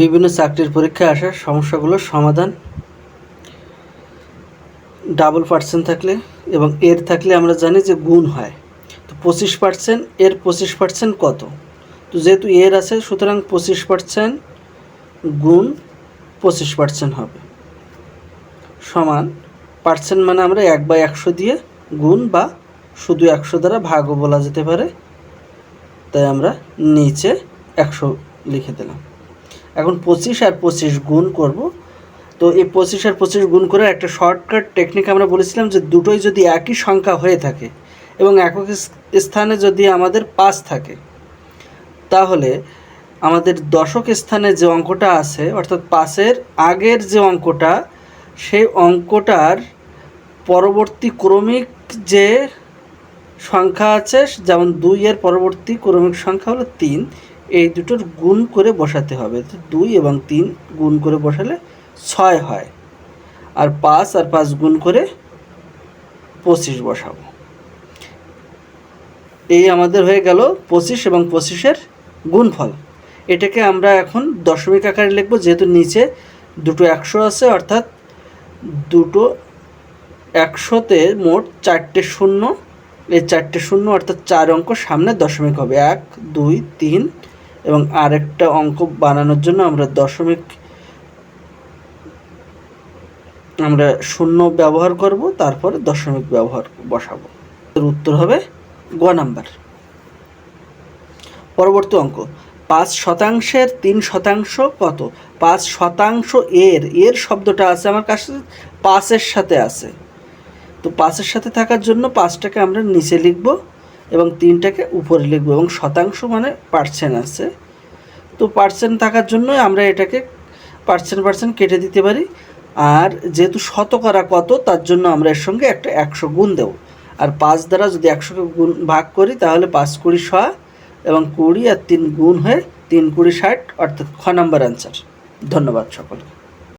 বিভিন্ন চাকরির পরীক্ষায় আসা সমস্যাগুলোর সমাধান ডাবল পার্সেন্ট থাকলে এবং এর থাকলে আমরা জানি যে গুণ হয়। তো পঁচিশ পার্সেন্ট এর পঁচিশ পার্সেন্ট কত? তো যেহেতু এর আছে, সুতরাং পঁচিশ পার্সেন্ট গুণ পঁচিশ পার্সেন্ট হবে। সমান পার্সেন্ট মানে আমরা এক বাই একশো দিয়ে গুণ বা শুধু একশো দ্বারা ভাগও বলা যেতে পারে। তাই আমরা নিচে একশো লিখে দিলাম। এখন পঁচিশ আর পঁচিশ গুণ করব। তো এই পঁচিশ আর পঁচিশ গুণ করে একটা শর্টকাট টেকনিক আমরা বলেছিলাম যে দুটোই যদি একই সংখ্যা হয়ে থাকে এবং একক স্থানে যদি আমাদের পাঁচ থাকে, তাহলে আমাদের দশক স্থানে যে অঙ্কটা আছে, অর্থাৎ পাঁচের আগের যে অঙ্কটা, সেই অঙ্কটার পরবর্তী ক্রমিক যে সংখ্যা আছে, যেমন দুই এর পরবর্তী ক্রমিক সংখ্যা হলো তিন এই দুটোর গুণ করে বসাতে হবে। তো দুই এবং তিন গুণ করে বসালে ছয় হয়। আর পাঁচ আর পাঁচ গুণ করে পঁচিশ বসাবো। এই আমাদের হয়ে গেল পঁচিশ এবং পঁচিশের গুণফল। এটাকে আমরা এখন দশমিক আকারে লিখব, যেহেতু নিচে দুটো একশো আছে, অর্থাৎ দুটো একশোতে মোট চারটে শূন্য। এই চারটে শূন্য, অর্থাৎ চার অঙ্ক সামনে দশমিক হবে। এক, দুই, তিন এবং আরেকটা অঙ্ক বানানোর জন্য আমরা দশমিক, আমরা শূন্য ব্যবহার করব, তারপরে দশমিক ব্যবহার বসাবো। এর উত্তর হবে গ নাম্বার। পরবর্তী অঙ্ক, পাঁচ শতাংশের তিন শতাংশ কত? পাঁচ শতাংশ এর এর শব্দটা আছে আমার কাছে, পাঁচের সাথে আছে। তো পাঁচের সাথে থাকার জন্য পাঁচটাকে আমরা নিচে লিখব। এবং তিনটাকে উপরে লিখব এবং শতাংশ মানে পার্সেন্ট আছে। তো পার্সেন্ট থাকার জন্য আমরা এটাকে পার্সেন্ট পার্সেন্ট কেটে দিতে পারি। আর যেহেতু শতকরা কত, তার জন্য আমরা এর সঙ্গে একটা একশো গুণ দেব। আর পাঁচ দ্বারা যদি একশোকে গুণ ভাগ করি, তাহলে পাঁচ কুড়ি শ এবং কুড়ি আর তিন গুণ হয়ে তিন কুড়ি ষাট, অর্থাৎ খ নাম্বার অ্যান্সার ধন্যবাদ সকলকে।